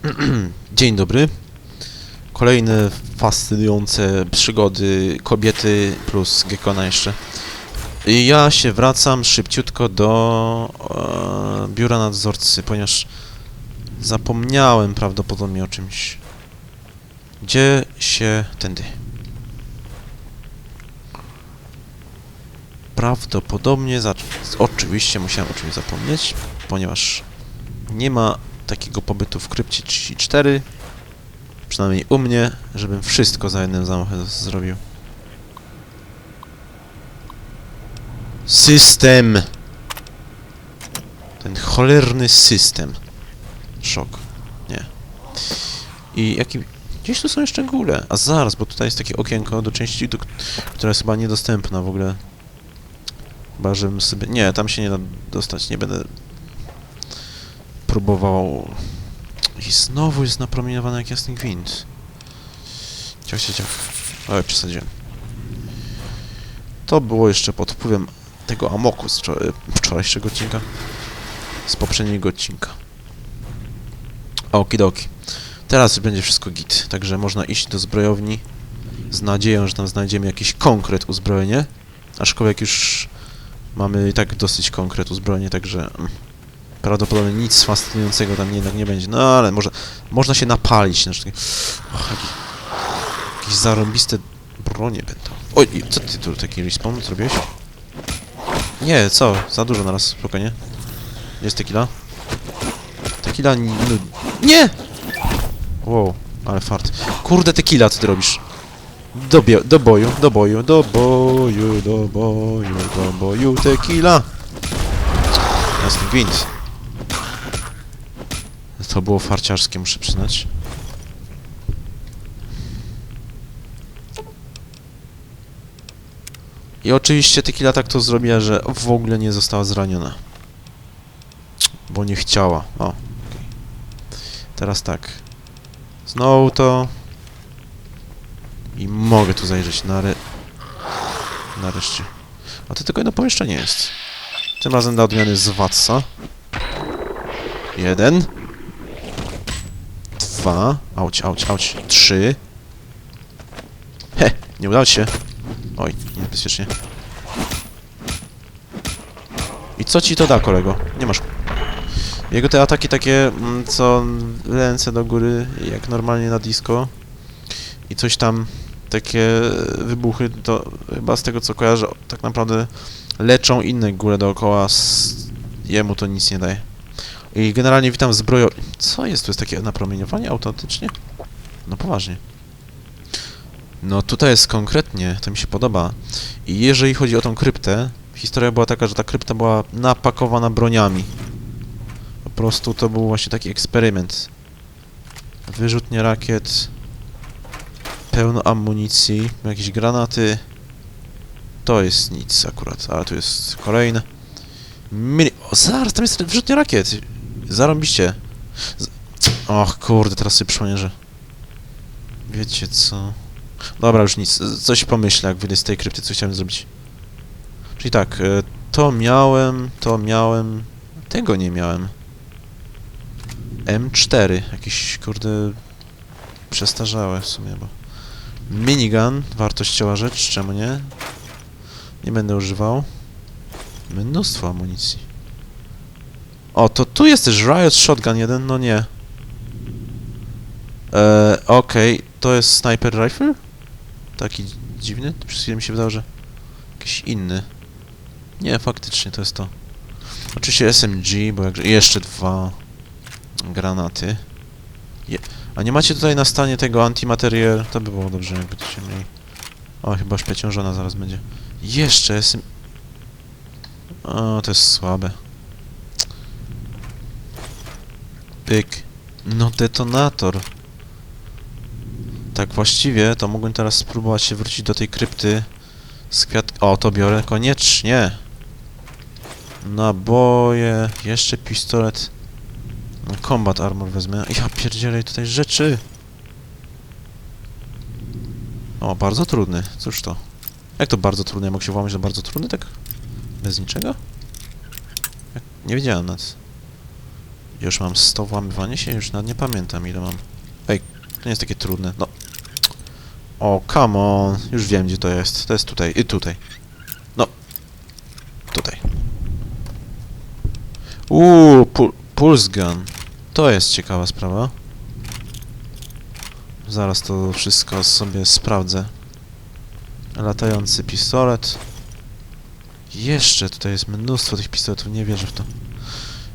Dzień dobry. Kolejne fascynujące przygody kobiety plus Gekona jeszcze. I ja się wracam szybciutko do e, biura nadzorcy, ponieważ zapomniałem prawdopodobnie o czymś. Gdzie się tędy? Prawdopodobnie za... Oczywiście musiałem o czymś zapomnieć, ponieważ nie ma takiego pobytu w krypcie 34, przynajmniej u mnie, żebym wszystko za jednym zamachem zrobił. System! Ten cholerny system. Szok. Nie. I jaki... Gdzieś tu są jeszcze góle. A zaraz, bo tutaj jest takie okienko do części, do, która jest chyba niedostępna w ogóle. Chyba, żebym sobie... Nie, tam się nie da dostać, nie będę próbował... I znowu jest napromieniowany jak jasny gwint. Ciach, ciach, ciach. Oj, przesadziłem. To było jeszcze pod wpływem tego amoku z wczor- wczorajszego odcinka. Z poprzedniego odcinka. Okidoki. Teraz będzie wszystko git, także można iść do zbrojowni z nadzieją, że tam znajdziemy jakiś konkret uzbrojenie. Aczkolwiek już mamy i tak dosyć konkret uzbrojenie, także mm, prawdopodobnie nic fascynującego tam jednak nie będzie. No ale może, można się napalić. Znaczy, takie, och, jaki, jakieś zarąbiste bronie będą. Oj, co ty tu taki respawn zrobiłeś? Nie, co? Za dużo naraz, spokojnie. Gdzie jest tequila? Tequila... No, nie! Wow, ale fart. Kurde, tequila, co ty robisz? Do, do boju, do boju, do boju, do boju, do boju, tequila! Jasny gwint. To było farciarskie, muszę przyznać. I oczywiście tequila tak to zrobiła, że w ogóle nie została zraniona. Bo nie chciała. O. Teraz tak. Znowu to. I mogę tu zajrzeć nare... nareszcie. A to tylko jedno pomieszczenie jest. Tym razem dla odmiany z Watsa. Jeden. Dwa. Auć, auć, auć. Trzy. He, nie udało się. Oj, niebezpiecznie. I co ci to da, kolego? Nie masz... Jego te ataki takie, mm, co ręce do góry, jak normalnie na disco. I coś tam, takie wybuchy, to chyba z tego co kojarzę, tak naprawdę leczą inne góle dookoła, jemu to nic nie daje. I generalnie witam zbrojo... Co jest? To jest takie napromieniowanie autentycznie? No poważnie. No tutaj jest konkretnie, to mi się podoba. I jeżeli chodzi o tą kryptę, historia była taka, że ta krypta była napakowana broniami. Po prostu to był właśnie taki eksperyment. Wyrzutnie rakiet, pełno amunicji, jakieś granaty. To jest nic akurat, ale tu jest kolejne. Mini... O, zaraz, tam jest wyrzutnia rakiet. Zarąbiście. Z... Och, kurde, teraz sobie przypomnę, że... Wiecie co... Dobra, już nic. Coś pomyślę, jak wyjdę z tej krypty, co chciałem zrobić. Czyli tak, e, to miałem, to miałem... Tego nie miałem. M4. Jakieś, kurde... Przestarzałe w sumie, bo... Minigun, wartościowa rzecz, czemu nie? Nie będę używał. Mnóstwo amunicji. O, to tu jest też Riot Shotgun 1, no nie. Eee, okej, to jest Sniper Rifle? Taki dziwny? Przez chwilę mi się wydało, że jakiś inny. Nie, faktycznie to jest to. Oczywiście SMG, bo jakże... jeszcze dwa granaty. Je... A nie macie tutaj na stanie tego antimaterial? To by było dobrze, jakby to się mieli. O, chyba już przeciążona zaraz będzie. Jeszcze SM... O, to jest słabe. Pyk. No, detonator. Tak właściwie, to mógłbym teraz spróbować się wrócić do tej krypty z kwiat... O, to biorę koniecznie. Naboje, jeszcze pistolet. Combat armor wezmę. Ja pierdzielę tutaj rzeczy. O, bardzo trudny. Cóż to? Jak to bardzo trudny? Ja mogę się włamać do bardzo trudny, tak? Bez niczego? Nie wiedziałem nad. Już mam 100 włamywania się, już nawet nie pamiętam ile mam. Ej, to nie jest takie trudne, no. O, come on, już wiem gdzie to jest. To jest tutaj i tutaj. No. Tutaj. Uuu, pul pulse gun. To jest ciekawa sprawa. Zaraz to wszystko sobie sprawdzę. Latający pistolet. Jeszcze tutaj jest mnóstwo tych pistoletów, nie wierzę w to.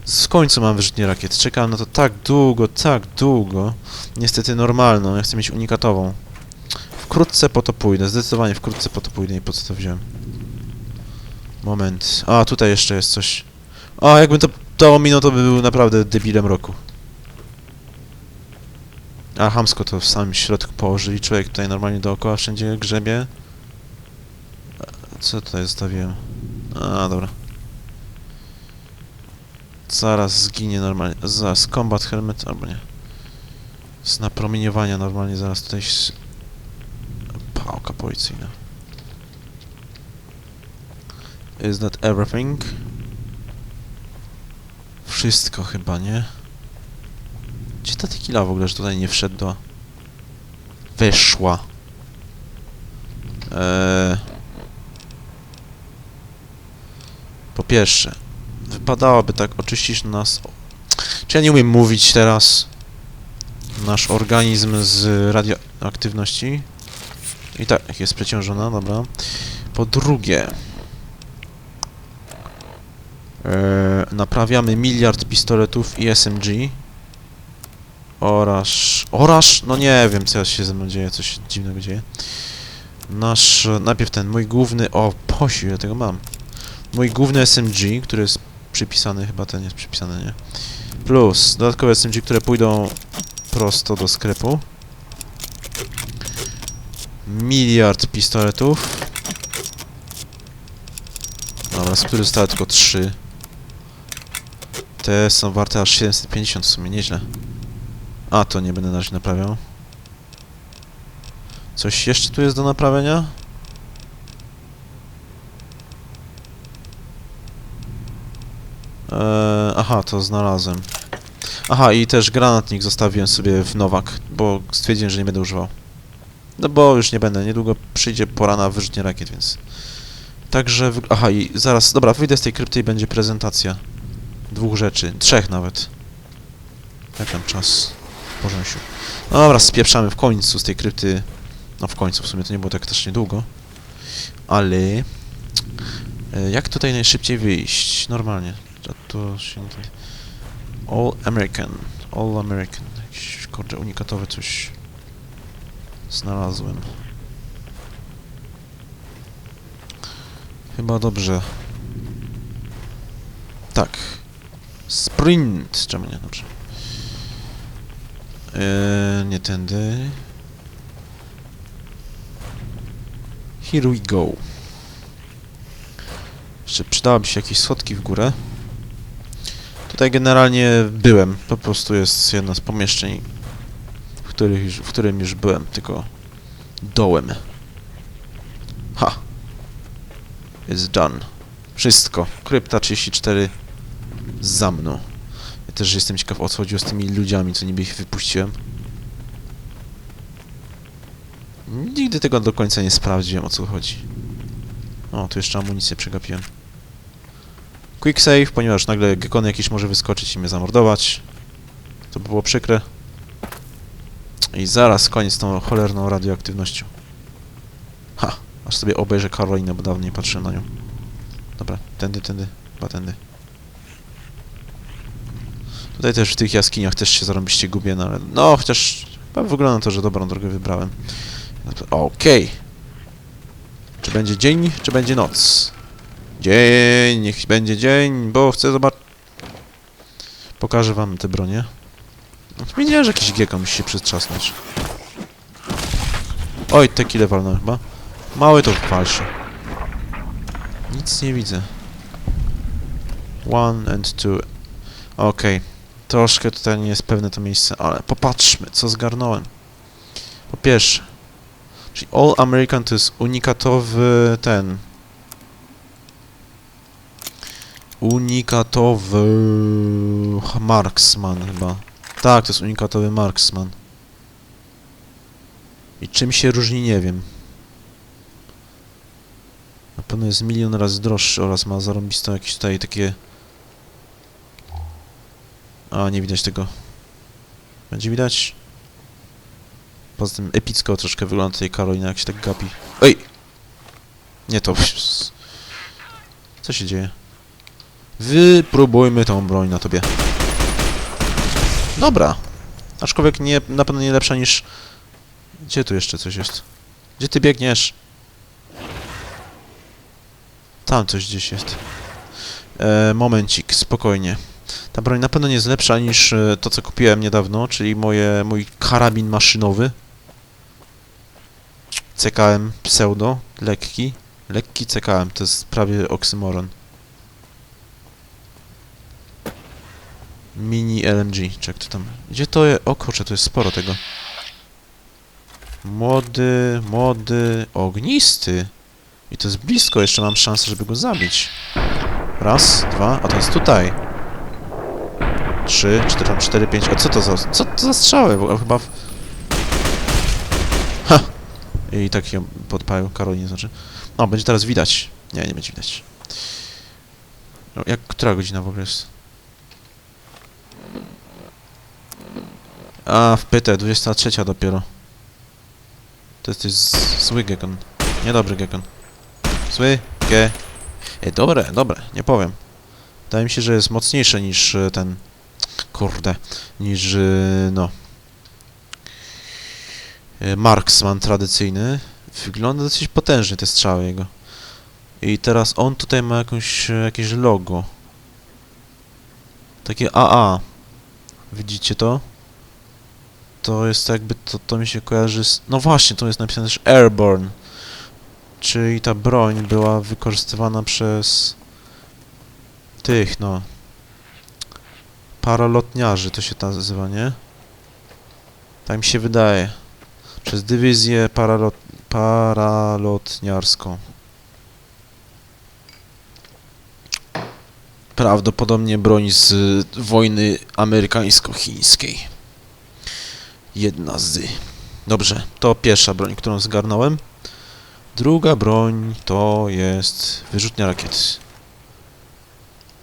W końcu mam wyrzutnię rakiet. Czekałem na to tak długo, tak długo. Niestety normalną, ja chcę mieć unikatową. Wkrótce po to pójdę, zdecydowanie wkrótce po to pójdę i po co to wziąłem. Moment. A, tutaj jeszcze jest coś. A, jakbym to, to ominął, to by był naprawdę debilem roku. A, hamsko to w samym środku położyli. Człowiek tutaj normalnie dookoła wszędzie grzebie. Co tutaj zostawiłem? A, dobra. Zaraz zginie normalnie. Zaraz combat helmet, albo nie. Z napromieniowania normalnie zaraz tutaj... Pałka policyjna. Is that everything? Wszystko chyba, nie? Gdzie ta tequila w ogóle, że tutaj nie wszedł do... Weszła. Eee... Po pierwsze, wypadałoby tak oczyścić nas... Czy ja nie umiem mówić teraz? Nasz organizm z radioaktywności. I tak, jest przeciążona, dobra. Po drugie... E, naprawiamy miliard pistoletów i SMG. Oraz... Oraz... No nie wiem, co się ze mną dzieje, coś dziwnego dzieje. Nasz... Najpierw ten, mój główny... O, posiu, ja tego mam. Mój główny SMG, który jest przypisany, chyba ten jest przypisany, nie? Plus dodatkowe SMG, które pójdą prosto do sklepu. Miliard pistoletów. Dobra, z których zostały tylko 3. Te są warte aż 750 w sumie, nieźle. A, to nie będę na razie naprawiał. Coś jeszcze tu jest do naprawienia? Eee, aha, to znalazłem. Aha, i też granatnik zostawiłem sobie w Nowak, bo stwierdziłem, że nie będę używał. No bo już nie będę, niedługo przyjdzie pora na wyrzutnie rakiet, więc... Także... Aha, i zaraz... Dobra, wyjdę z tej krypty i będzie prezentacja. Dwóch rzeczy, trzech nawet. Jak tam czas? Porzęsiu. No dobra, spieprzamy w końcu z tej krypty. No w końcu, w sumie to nie było tak też niedługo. Ale... E, Jak tutaj najszybciej wyjść? Normalnie. Się... nie- All American. All American. Jakiś, kurde, unikatowe coś... Znalazłem. Chyba dobrze. Tak. Sprint. Czemu nie? Dobrze. Eee, nie tędy. Here we go. Jeszcze przydałaby się jakieś schodki w górę. Tutaj generalnie byłem. Po prostu jest jedno z pomieszczeń, w, których już, w którym już byłem, tylko dołem. Ha! It's done. Wszystko. Krypta 34 za mną. Ja też jestem ciekaw o co chodziło z tymi ludziami, co niby ich wypuściłem. Nigdy tego do końca nie sprawdziłem, o co chodzi. O, tu jeszcze amunicję przegapiłem. Quick save, ponieważ nagle gekon jakiś może wyskoczyć i mnie zamordować. To by było przykre. I zaraz koniec z tą cholerną radioaktywnością. Ha! Aż sobie obejrzę Karolinę, bo dawno nie patrzyłem na nią. Dobra, tędy, tędy, chyba tędy. Tutaj też w tych jaskiniach też się zarąbiście gubię, no ale... No, chociaż chyba wygląda na to, że dobrą drogę wybrałem. Okej. Czy będzie dzień, czy będzie noc? Dzień, niech będzie dzień, bo chcę zobaczyć... Pokażę wam te bronie. Wiedziałem, że jakiś gieka musi się przytrzasnąć. Oj, te kile walną chyba. Mały to falszy. Nic nie widzę. One and two. Okej. Troszkę tutaj nie jest pewne to miejsce, ale popatrzmy, co zgarnąłem. Po pierwsze, czyli All American to jest unikatowy ten. Unikatowy... Marksman chyba. Tak, to jest unikatowy Marksman. I czym się różni, nie wiem. Na pewno jest milion razy droższy oraz ma zarąbiste jakieś tutaj takie... A, nie widać tego. Będzie widać? Poza tym epicko troszkę wygląda tej Karolina, jak się tak gapi. Ej! Nie to. Co się dzieje? Wypróbujmy tą broń na tobie. Dobra. Aczkolwiek nie, na pewno nie lepsza niż... Gdzie tu jeszcze coś jest? Gdzie ty biegniesz? Tam coś gdzieś jest. E, momencik, spokojnie. Ta broń na pewno nie jest lepsza niż e, to, co kupiłem niedawno, czyli moje, mój karabin maszynowy. CKM pseudo, lekki. Lekki CKM, to jest prawie oksymoron. Mini LMG, czy jak to tam... Gdzie to jest? O kurczę, to jest sporo tego. Młody, młody, ognisty. I to jest blisko, jeszcze mam szansę, żeby go zabić. Raz, dwa, a to jest tutaj. Trzy, cztery, tam cztery, pięć. A co to za... Co to za strzały? Bo chyba... W... Ha! I tak ją podpalił, znaczy. No, będzie teraz widać. Nie, nie będzie widać. No, jak, która godzina w ogóle jest? A, w pytę, 23 dopiero. To jest, zły gekon. Niedobry gekon. Zły ge... E, dobre, dobre, nie powiem. Wydaje mi się, że jest mocniejsze niż e, ten... Kurde, niż, e, no... e, Marksman tradycyjny. Wygląda dosyć potężnie te strzały jego. I teraz on tutaj ma jakąś, jakieś logo. Takie AA. Widzicie to? To jest jakby, to, to mi się kojarzy z... No właśnie, to jest napisane też Airborne. Czyli ta broń była wykorzystywana przez... Tych, no... Paralotniarzy to się nazywa, nie? Tak mi się wydaje. Przez dywizję paralot... paralotniarską. Prawdopodobnie broń z wojny amerykańsko-chińskiej. Jedna z. Dobrze, to pierwsza broń, którą zgarnąłem. Druga broń to jest wyrzutnia rakiet.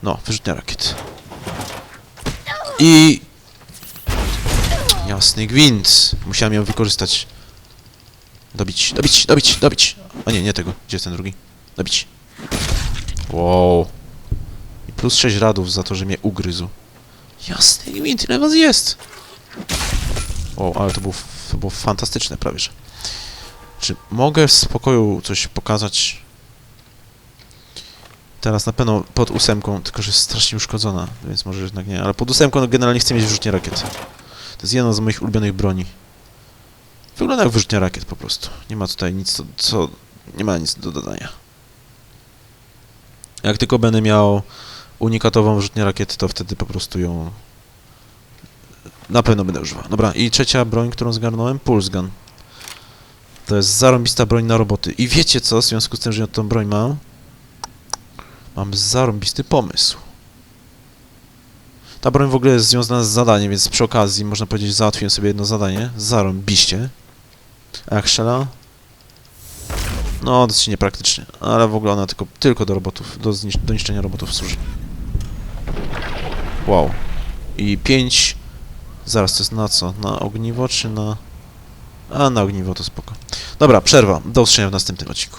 No, wyrzutnia rakiet. I... Jasny gwint. Musiałem ją wykorzystać. Dobić, dobić, dobić, dobić. A nie, nie tego. Gdzie jest ten drugi? Dobić. Wow. I plus 6 radów za to, że mnie ugryzł. Jasny gwint, ile was jest? Wow, ale to było, to było fantastyczne prawie, że. Czy mogę w spokoju coś pokazać? Teraz na pewno pod ósemką, tylko że jest strasznie uszkodzona, więc może jednak nie. Ale pod ósemką no, generalnie chcę mieć wyrzutnię rakiet. To jest jedna z moich ulubionych broni. Wygląda jak wyrzutnia rakiet po prostu. Nie ma tutaj nic, co, co... Nie ma nic do dodania. Jak tylko będę miał unikatową wyrzutnię rakiet, to wtedy po prostu ją... Na pewno będę używał. Dobra, i trzecia broń, którą zgarnąłem, Pulse Gun. To jest zarąbista broń na roboty. I wiecie co, w związku z tym, że ja tą broń mam, mam zarąbisty pomysł. Ta broń w ogóle jest związana z zadaniem, więc przy okazji, można powiedzieć, załatwiłem sobie jedno zadanie. Zarąbiście. A jak strzela? No, dosyć niepraktycznie. Ale w ogóle ona tylko, tylko do robotów, do, do niszczenia robotów służy. Wow. I pięć... Zaraz, to jest na co? Na ogniwo, czy na... A, na ogniwo to spoko. Dobra, przerwa. Do usłyszenia w następnym odcinku.